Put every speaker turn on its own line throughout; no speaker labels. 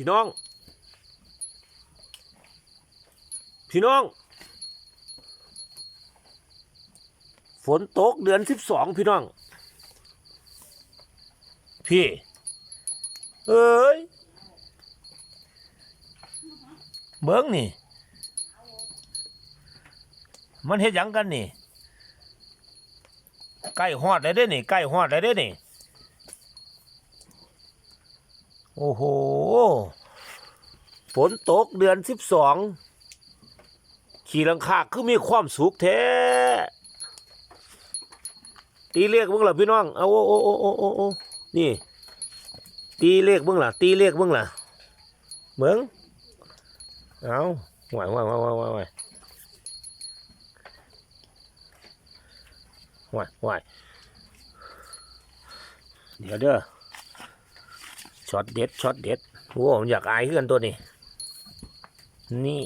พี่น้อง พี่น้อง ฝนตกเดือนสิบสองพี่น้อง พี่ เอ้ย เบิ้งนี่ มันเฮ็ดหยังกันนี่ ใกล้ฮอดได้เด้นี่ ใกล้ฮอดได้เด้นี่ โอ้โห ฝนตกเดือนสิบสองขี่ลังคาคือมีความสุขแท้ตีเลขเบื้องหล่ะพี่น้องเอาโอ้โอ้โอ้โอ้โอ้นี่ ตีเลขเบื้องหล่ะตีเลขเบื้องหล่ะเมืองเอาหวาหวไหวไหวไหวาหวาหวเดี๋ยวเด้อ ช็อตเด็ดช็อตเด็ดโอ้ผมอยากอายขึ้นตัวนี้ นี่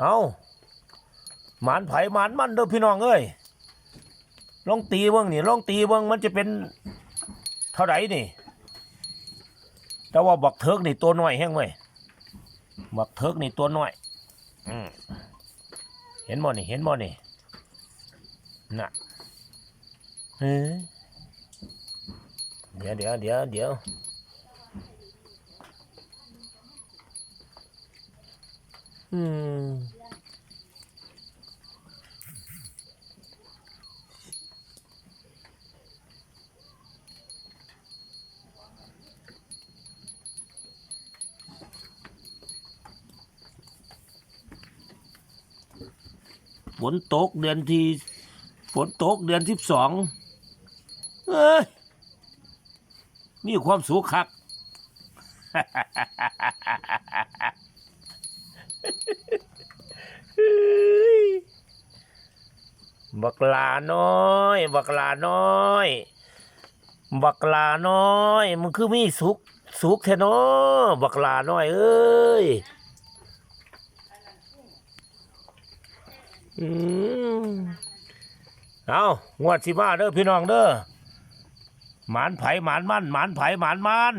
เอาหมานไผ่หมานมันเด้อพี่น้องเอ้ยลองตีเบิ้งนี่ลองตีเบิ้งมันจะเป็นเท่าไหร่นี่ แต่ว่าบักเทิกนี่ตัวน้อยแห้งไหมบักเทิกนี่ตัวน้อย อืม เห็นบ่นี่เห็นบ่นี่น่ะเฮ้ยเดี๋ยวเดี๋ยวเดี๋ยวเดี๋ยวอืม ฝนตกเดือนที่ฝนตกเดือนสิบสองเอ้ยมีความสุขคักบักลาน้อย บักลาน้อย บักลาน้อย มันคือมีสุขสุขแท้นาะบักลาน้อย เอ้ย อืมเอางวดสิมาเด้อพี่น้องเด้อหมานไผ่หมานมันหมานไผ่หมานมัน